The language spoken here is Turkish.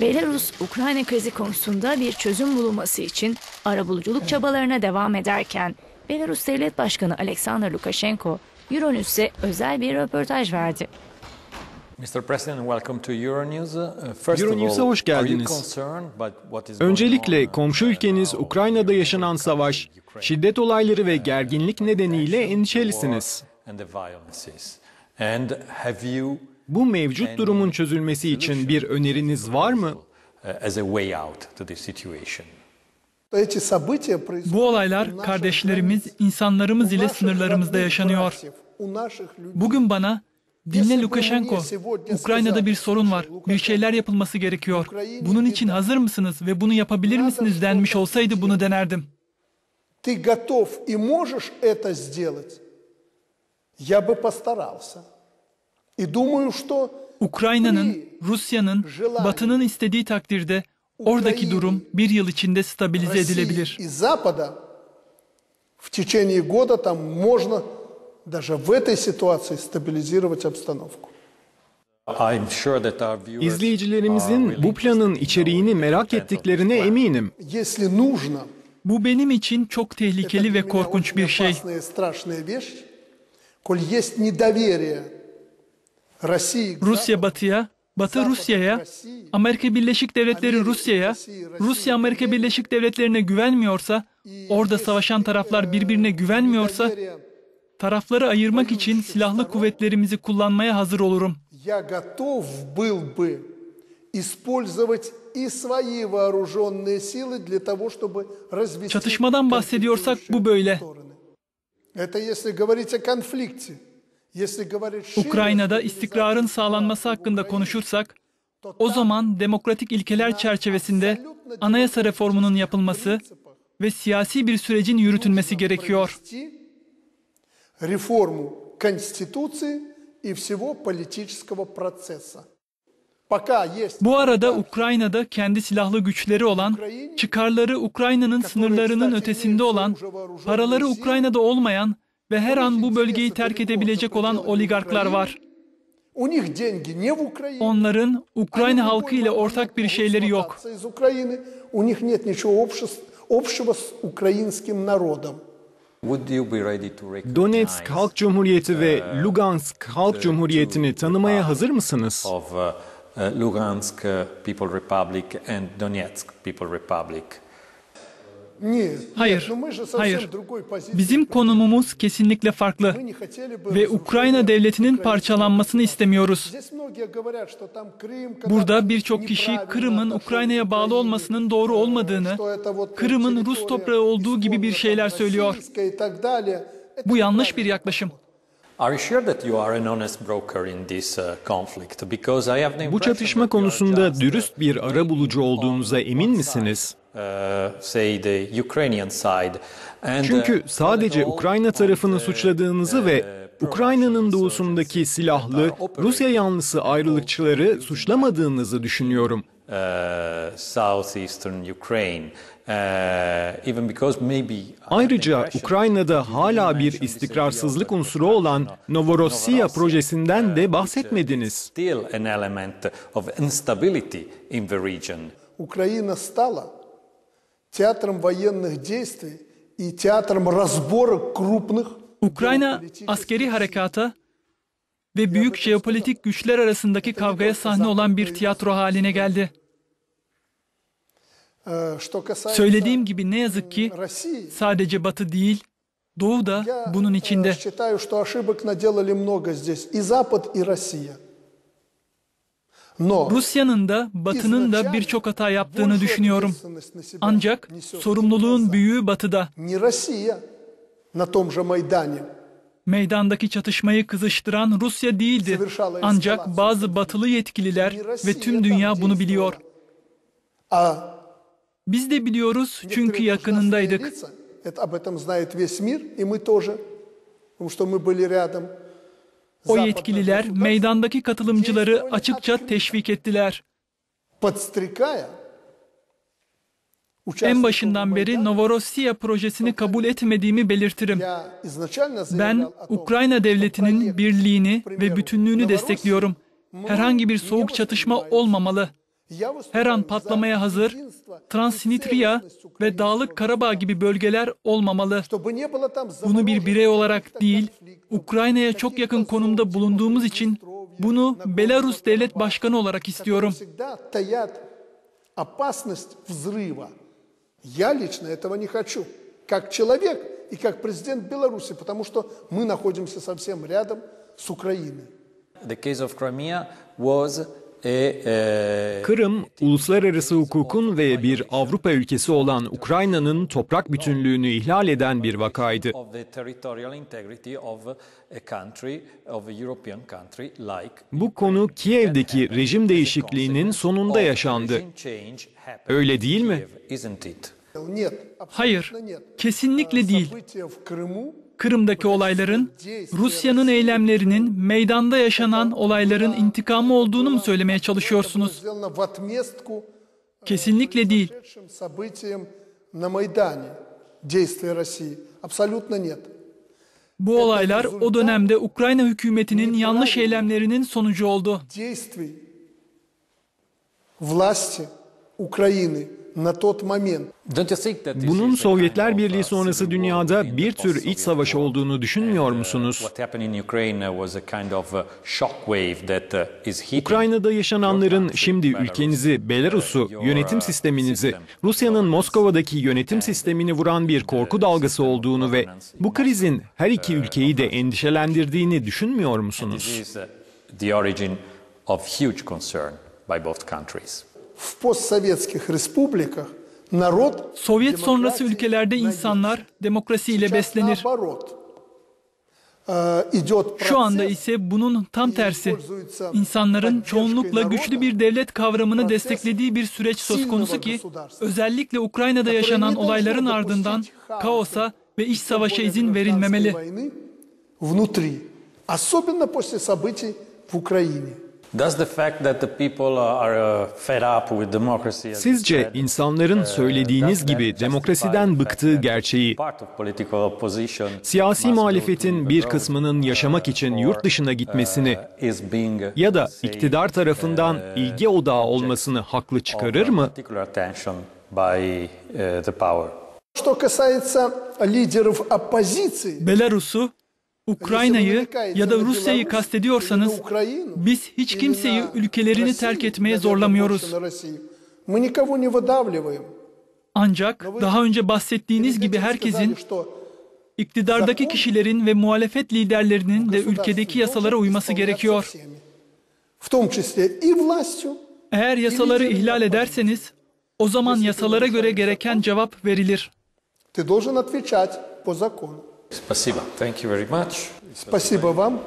Belarus, Ukrayna krizi konusunda bir çözüm bulunması için arabuluculuk çabalarına devam ederken, Belarus Devlet Başkanı Alexander Lukashenko, Euronews'e özel bir röportaj verdi. Mr. President, welcome to Euronews. Uh, First of Euronews'a all, hoş are you geldiniz. concerned about what is going Öncelikle on, komşu uh, ülkeniz Ukrayna'da uh, yaşanan savaş, şiddet olayları ve gerginlik nedeniyle endişelisiniz. and the violences. And have you Bu mevcut durumun çözülmesi için bir öneriniz var mı? uh, as a way out to this situation? Эти события происходят Bu olaylar у наших kardeşlerimiz, границ, insanlarımız у ile наших sınırlarımızda родных yaşanıyor. братьев, у наших людей. Bugün bana dinle Lukashenko, Ukrayna'da bir sorun var, bir şeyler yapılması gerekiyor. Bunun için hazır mısınız ve bunu yapabilir misiniz denmiş olsaydı bunu denerdim. Ты готов и можешь это сделать? Я бы постарался. И думаю, что Ukrayna'nın, Rusya'nın, Batı'nın istediği takdirde oradaki durum bir yıl içinde stabilize России edilebilir. и Запада в течение года там можно даже в этой ситуации стабилизировать обстановку. I'm sure that our viewers are İzleyicilerimizin really bu planın içeriğini merak ettiklerine eminim. Если нужно, Bu benim için çok это tehlikeli для ve меня korkunç очень bir şey. опасная и страшная вещь, коль есть недоверие России к Rusya batıya, Batı Rusya'ya, Amerika Birleşik Devletleri Rusya'ya, Rusya Amerika Birleşik Devletleri'ne güvenmiyorsa, orada savaşan taraflar birbirine güvenmiyorsa, tarafları ayırmak için silahlı kuvvetlerimizi kullanmaya hazır olurum. Çatışmadan bahsediyorsak bu böyle. Ukrayna'da istikrarın sağlanması hakkında konuşursak, o zaman demokratik ilkeler çerçevesinde anayasa reformunun yapılması ve siyasi bir sürecin yürütülmesi gerekiyor. провести реформу Конституции и всего политического процесса. Пока есть Bu arada Ukrayna'da kendi silahlı güçleri olan, çıkarları Ukrayna'nın sınırlarının ötesinde olan, paraları Ukrayna'da olmayan ve her an bu bölgeyi terk edebilecek olan oligarklar var. Onların Ukrayna halkı ile ortak bir şeyleri yok. Donetsk Halk Cumhuriyeti ve Lugansk Halk Cumhuriyeti'ni tanımaya hazır mısınız? Uh, Lugansk People Republic and Donetsk People Republic. Hayır, hayır. Bizim konumumuz kesinlikle farklı ve Ukrayna devletinin parçalanmasını istemiyoruz. Burada birçok kişi Kırım'ın Ukrayna'ya bağlı olmasının doğru olmadığını, Kırım'ın Rus toprağı olduğu gibi bir şeyler söylüyor. Bu yanlış bir yaklaşım. Bu çatışma konusunda dürüst bir arabulucu olduğunuza emin misiniz? Uh, say the Ukrainian side. And, uh, Çünkü not sadece Ukrayna tarafını the, suçladığınızı uh, ve Ukrayna'nın doğusundaki silahlı Rusya yanlısı ayrılıkçıları suçlamadığınızı düşünüyorum. uh, southeastern Ukraine, uh, even because maybe I have the Ayrıca Ukrayna'da hala bir istikrarsızlık unsuru olan the Novorossiya projesinden uh, de uh, bahsetmediniz. Still an театром военных действий и театром разборок крупных Ukrayna геополитических askeri harekata ve büyük jeopolitik güçler arasındaki kavgaya sahne olan bir tiyatro haline geldi. Э, Что касается Söylediğim gibi ne yazık ki России, sadece Batı değil, Doğu da я bunun э, içinde. считаю, что ошибок наделали много здесь. И Запад, и Россия. Но Rusya'nın da Batı'nın da birçok hata yaptığını düşünüyorum. Ancak sorumluluğun büyüğü Batı'da. не Россия на том же Майдане. Meydandaki çatışmayı kızıştıran Rusya değildi. Ancak bazı batılı yetkililer ve tüm dünya bunu biliyor. А Biz de biliyoruz çünkü некоторые yakınındaydık. должностные лица, это, об этом знает весь мир, и мы тоже, потому что мы были рядом. O yetkililer meydandaki katılımcıları açıkça teşvik ettiler. En başından beri Novorossiya projesini kabul etmediğimi belirtirim. Ben Ukrayna devletinin birliğini ve bütünlüğünü destekliyorum. Herhangi bir soğuk çatışma olmamalı Я выступаю her an за patlamaya hazır, единство и Transnistria целостность ve украинского Dağlık Karabağ gibi bölgeler olmamalı. Чтобы не было там Bunu bir birey замороженных olarak каких-то değil, конфликтов, Ukrayna'ya çok yakın konumda bulunduğumuz için bunu Belarus Devlet Başkanı olarak istiyorum. которые всегда таят опасность взрыва. Я лично этого не хочу, как человек и как президент Беларуси, потому что мы находимся совсем рядом с Украиной. The case of Crimea was a, uh, Kırım, uluslararası hukukun ve bir Avrupa ülkesi olan Ukrayna'nın toprak bütünlüğünü ihlal eden bir vakaydı. Bu konu Kiev'deki rejim değişikliğinin sonunda yaşandı. Öyle değil mi? Hayır, kesinlikle değil. События в Крыму Kırım'daki olayların Rusya'nın eylemlerinin meydanda yaşanan olayların intikamı olduğunu mu söylemeye было çalışıyorsunuz? сделано в отместку Kesinlikle değil. прошедшим событиям на Майдане, действия России. Абсолютно нет. Bu olaylar o dönemde Ukrayna hükümetinin yanlış eylemlerinin sonucu oldu. Действий власти Украины bunun Sovyetler Birliği sonrası dünyada bir tür iç savaş olduğunu düşünmüyor musunuz? Ukrayna'da yaşananların şimdi ülkenizi, Belarus'u, yönetim sisteminizi, Rusya'nın Moskova'daki yönetim sistemini vuran bir korku dalgası olduğunu ve bu krizin her iki ülkeyi de endişelendirdiğini düşünmüyor musunuz? of huge concern by both countries В постсоветских республиках народ Sovyet sonrası демократии ülkelerde наелся. insanlar demokrasiyle Сейчас beslenir. наоборот. Э, идет Şu anda процесс, ise bunun tam tersi. İnsanların çoğunlukla güçlü bir devlet kavramını desteklediği bir süreç söz konusu ki özellikle Ukrayna'da yaşanan olayların ardından kaosa ve iç savaşa izin verilmemeli. войны внутри, особенно после событий в Украине. Sizce insanların söylediğiniz gibi demokrasiden bıktığı gerçeği, siyasi muhalefetin bir kısmının yaşamak için yurt dışına gitmesini ya da iktidar tarafından ilgi odağı olmasını haklı çıkarır mı? Belarus'u Ukrayna'yı ya da Rusya'yı kastediyorsanız biz hiç kimseyi ülkelerini terk etmeye zorlamıyoruz. Мы никого не выдавливаем. Ancak daha önce bahsettiğiniz gibi herkesin iktidardaki kişilerin ve muhalefet liderlerinin de ülkedeki yasalara uyması gerekiyor. В том числе и властью, Eğer yasaları ihlal ederseniz o zaman yasalara göre gereken cevap verilir. ты должен отвечать по закону. Спасибо. Thank you very much. Спасибо вам.